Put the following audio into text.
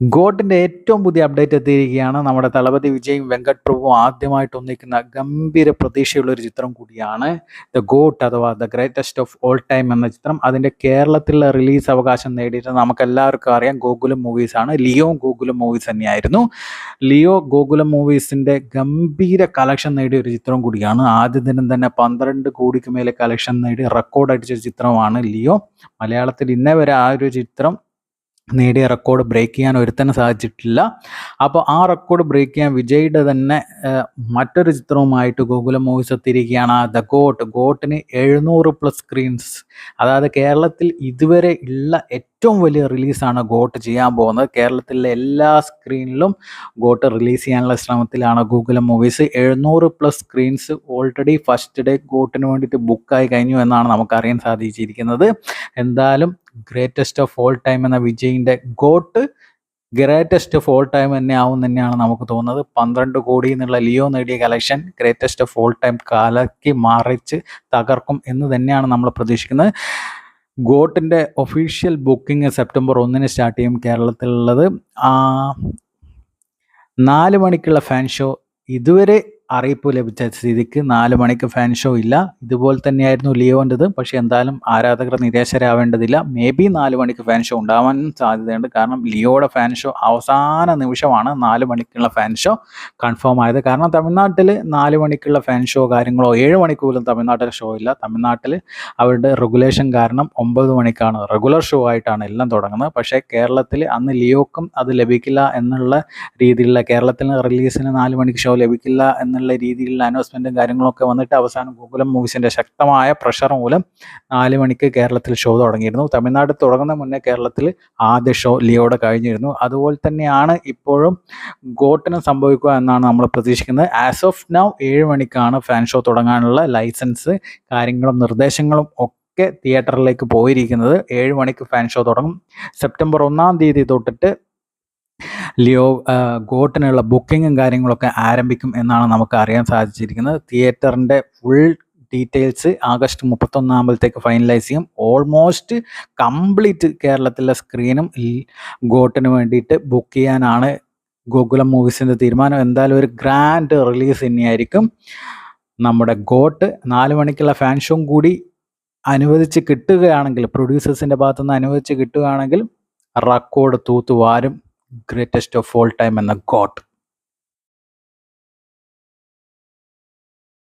ഗോട്ടിന്റെ ഏറ്റവും പുതിയ അപ്ഡേറ്റ് എത്തിയിരിക്കുകയാണ് നമ്മുടെ തളപതി വിജയും വെങ്കട് പ്രഭുവും ആദ്യമായിട്ട് ഒന്നിക്കുന്ന ഗംഭീര പ്രതീക്ഷയുള്ള ഒരു ചിത്രം കൂടിയാണ്. ദ ഗോട്ട് അഥവാ the greatest of all time എന്ന ചിത്രം. അതിന്റെ കേരളത്തിലെ റിലീസ് അവകാശം നേടിയിട്ട് നമുക്ക് എല്ലാവർക്കും അറിയാം. ഗോകുലം മൂവീസ് ആണ്. ലിയോ ഗോകുലം മൂവീസ് തന്നെയായിരുന്നു. ലിയോ ഗോകുലം മൂവീസിന്റെ ഗംഭീര കളക്ഷൻ നേടിയ ഒരു ചിത്രം കൂടിയാണ്. ആദ്യ ദിനം തന്നെ പന്ത്രണ്ട് കോടിക്ക് മേലെ കളക്ഷൻ നേടി റെക്കോർഡ് അടിച്ച ചിത്രമാണ് ലിയോ. മലയാളത്തിൽ ഇന്നേ വരെ ആ ഒരു ചിത്രം നേടിയ റെക്കോർഡ് ബ്രേക്ക് ചെയ്യാൻ ഒരുത്തന്നെ സാധിച്ചിട്ടില്ല. അപ്പോൾ ആ റെക്കോർഡ് ബ്രേക്ക് ചെയ്യാൻ വിജയുടെ തന്നെ മറ്റൊരു ചിത്രവുമായിട്ട് ഗോകുലം മൂവീസ് എത്തിയിരിക്കുകയാണ്. ദ ഗോട്ട് ഗോട്ടിന് എഴുന്നൂറ് പ്ലസ് സ്ക്രീൻസ് അതായത് കേരളത്തിൽ ഇതുവരെ ഉള്ള ഏറ്റവും വലിയ റിലീസാണ് ഗോട്ട് ചെയ്യാൻ പോകുന്നത്. കേരളത്തിലെ എല്ലാ സ്ക്രീനിലും ഗോട്ട് റിലീസ് ചെയ്യാനുള്ള ശ്രമത്തിലാണ് ഗൂഗിൾ മൂവീസ് എഴുന്നൂറ് plus screens already first day ഗോട്ടിന് വേണ്ടിയിട്ട് ബുക്കായി കഴിഞ്ഞു എന്നാണ് നമുക്കറിയാൻ സാധിച്ചിരിക്കുന്നത്. എന്തായാലും ഗ്രേറ്റസ്റ്റ് ഓഫ് ഓൾ ടൈം എന്ന വിജയിന്റെ GOAT greatest of all time തന്നെ ആവും തന്നെയാണ് നമുക്ക് തോന്നുന്നത്. പന്ത്രണ്ട് കോടി എന്നുള്ള ലിയോ നേടിയ collection greatest of all time കാലയ്ക്ക് മറിച്ച് തകർക്കും എന്ന് തന്നെയാണ് നമ്മൾ പ്രതീക്ഷിക്കുന്നത്. ഗോട്ടിന്റെ ഒഫീഷ്യൽ ബുക്കിംഗ് സെപ്റ്റംബർ ഒന്നിന് സ്റ്റാർട്ട് ചെയ്യും കേരളത്തിലുള്ളത്. നാല് മണിക്കുള്ള ഫാൻ ഷോ ഇതുവരെ അറിയിപ്പ് ലഭിച്ച സ്ഥിതിക്ക് നാല് മണിക്ക് ഫാൻ ഷോ ഇല്ല. ഇതുപോലെ തന്നെയായിരുന്നു ലിയോന്റെത്. പക്ഷേ എന്തായാലും ആരാധകർ നിരാശരാവേണ്ടതില്ല. മേ ബി നാല് മണിക്ക് ഫാൻ ഷോ ഉണ്ടാവാൻ സാധ്യതയുണ്ട്. കാരണം ലിയോയുടെ ഫാൻ ഷോ അവസാന നിമിഷമാണ് നാല് മണിക്കുള്ള ഫാൻ ഷോ കൺഫേം ആയത്. കാരണം തമിഴ്നാട്ടിൽ നാല് മണിക്കുള്ള ഫാൻ ഷോ കാര്യങ്ങളോ ഏഴ് മണിക്ക് പോലും തമിഴ്നാട്ടിൽ ഷോ ഇല്ല. തമിഴ്നാട്ടിൽ അവരുടെ റെഗുലേഷൻ കാരണം ഒമ്പത് മണിക്കാണ് റെഗുലർ ഷോ ആയിട്ടാണ് എല്ലാം തുടങ്ങുന്നത്. പക്ഷേ കേരളത്തിൽ അന്ന് ലിയോക്കും അത് ലഭിക്കില്ല എന്നുള്ള രീതിയിലുള്ള കേരളത്തിൽ റിലീസിന് നാല് മണിക്ക് ഷോ ലഭിക്കില്ല എന്നുള്ള രീതിയിലുള്ള അനൗൺസ്മെന്റും കാര്യങ്ങളൊക്കെ വന്നിട്ട് അവസാനം ഗോകുലം മൂവീസിന്റെ ശക്തമായ പ്രഷർ മൂലം നാല് മണിക്ക് കേരളത്തിൽ ഷോ തുടങ്ങിയിരുന്നു. തമിഴ്നാട് തുടങ്ങുന്ന മുന്നേ കേരളത്തിൽ ആദ്യ ഷോ ലിയോടെ കഴിഞ്ഞിരുന്നു. അതുപോലെ തന്നെയാണ് ഇപ്പോഴും ഗോട്ടിന് സംഭവിക്കുക എന്നാണ് നമ്മൾ പ്രതീക്ഷിക്കുന്നത്. ആസ് ഓഫ് നൗ ഏഴ് മണിക്കാണ് ഫാൻ ഷോ തുടങ്ങാനുള്ള ലൈസൻസ് കാര്യങ്ങളും നിർദ്ദേശങ്ങളും ഒക്കെ തിയേറ്ററിലേക്ക് പോയിരിക്കുന്നത്. ഏഴ് മണിക്ക് ഫാൻ ഷോ തുടങ്ങും. സെപ്റ്റംബർ ഒന്നാം തീയതി തൊട്ടിട്ട് ലിയോ ഗോട്ടിനുള്ള ബുക്കിങ്ങും കാര്യങ്ങളൊക്കെ ആരംഭിക്കും എന്നാണ് നമുക്ക് അറിയാൻ സാധിച്ചിരിക്കുന്നത്. തിയേറ്ററിന്റെ ഫുൾ ഡീറ്റെയിൽസ് ആഗസ്റ്റ് മുപ്പത്തൊന്നാകുമ്പോഴത്തേക്ക് ഫൈനലൈസ് ചെയ്യും. ഓൾമോസ്റ്റ് കംപ്ലീറ്റ് കേരളത്തിലെ സ്ക്രീനും ഗോട്ടിന് വേണ്ടിയിട്ട് ബുക്ക് ചെയ്യാനാണ് ഗോകുലം മൂവീസിന്റെ തീരുമാനം. എന്തായാലും ഒരു ഗ്രാൻഡ് റിലീസ് തന്നെയായിരിക്കും. നമ്മുടെ ഗോട്ട് നാല് മണിക്കുള്ള ഫാൻ ഷോയും കൂടി അനുവദിച്ച് കിട്ടുകയാണെങ്കിൽ പ്രൊഡ്യൂസേഴ്സിന്റെ ഭാഗത്തുനിന്ന് അനുവദിച്ച് കിട്ടുകയാണെങ്കിൽ റെക്കോർഡ് തൂത്തുവാരും. ഗ്രേറ്റസ്റ്റ് ഓഫ് ഓൾ ടൈം എന്ന ഗോട്ട്